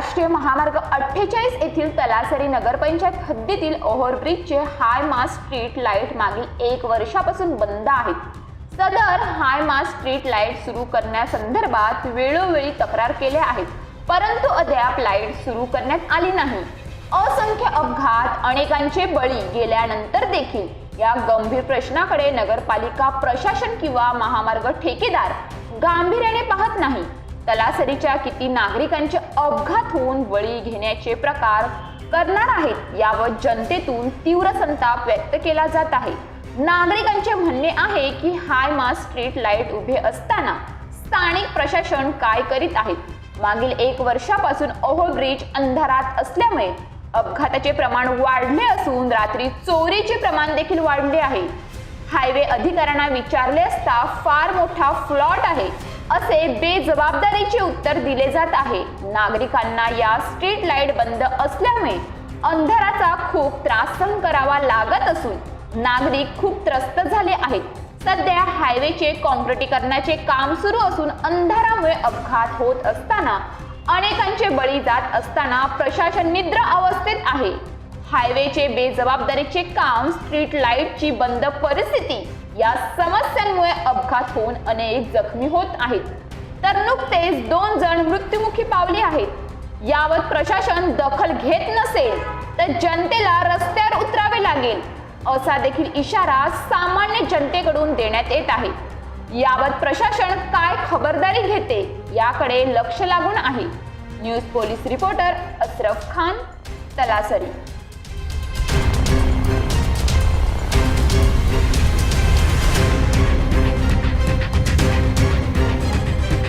राष्ट्रीय महामार्ग अठ्ठेचाळीस येथील तलासरी नगरपंचायत हद्दीतील ओव्हरब्रिजचे हाय मास स्ट्रीट लाइट मागील एक वर्षापासून बंद आहेत सदर हाय मास स्ट्रीट लाइट सुरू करण्यासंदर्भात वेळोवेळी तक्रार केल्या आहेत परंतु अद्याप लाइट सुरू करण्यात आली नाही. असंख्य अपघात अनेकांचे बळी गेल्यानंतर देखील या गंभीर प्रश्नाकडे नगरपालिका प्रशासन किंवा महामार्ग ठेकेदार गांभीर्याने पाहत नाही. तलासरीच्या किती नागरिकांचे अपघात होऊन बळी घेण्याचे प्रकार करणार आहेत यावर जनतेतून तीव्र संताप व्यक्त केला जात आहे. नागरिकांचे म्हणणे आहे की हाय मास स्ट्रीट लाइट उभे असताना स्थानिक प्रशासन काय करीत आहेत मागील एक वर्षापासून ओव्हरब्रिज अंधारात असल्यामुळे अपघाताचे प्रमाण वाढले असून रात्री चोरीचे प्रमाण देखील वाढले आहे. हायवे अधिकाऱ्यांना विचारले असता फार मोठा फ्लॉट आहे. असे बेजबाबदारीचे उत्तर दिले जात आहे. नागरिकांना या स्ट्रीट लाइट बंद असल्यामुळे अंधाराचा खूप त्रास सहन करावा लागत असून नागरिक खूप त्रस्त झाले आहेत. सध्या हायवेचे कॉन्क्रिटीकरणाचे काम सुरू असून अंधारामुळे अपघात होत असताना अनेकांचे बळी जात असताना प्रशासन निद्र अवस्थेत आहे. हायवेचे बेजबाबदारीचे काम स्ट्रीट लाईटची बंद परिस्थिती या समस्यांमुळे अपघात होऊन अनेक जखमी होत आहेत. तर नुकतेच दोन जण मृत्युमुखी पावले आहेत. यावर प्रशासन दखल घेत नसेल तर जनतेला रस्त्यावर उतरावे लागेल असा देखील इशारा सामान्य जनतेकडून देण्यात येत आहे. यावर प्रशासन काय खबरदारी घेते याकडे लक्ष लागून आहे. News police reporter Ashraf Khan Talasari.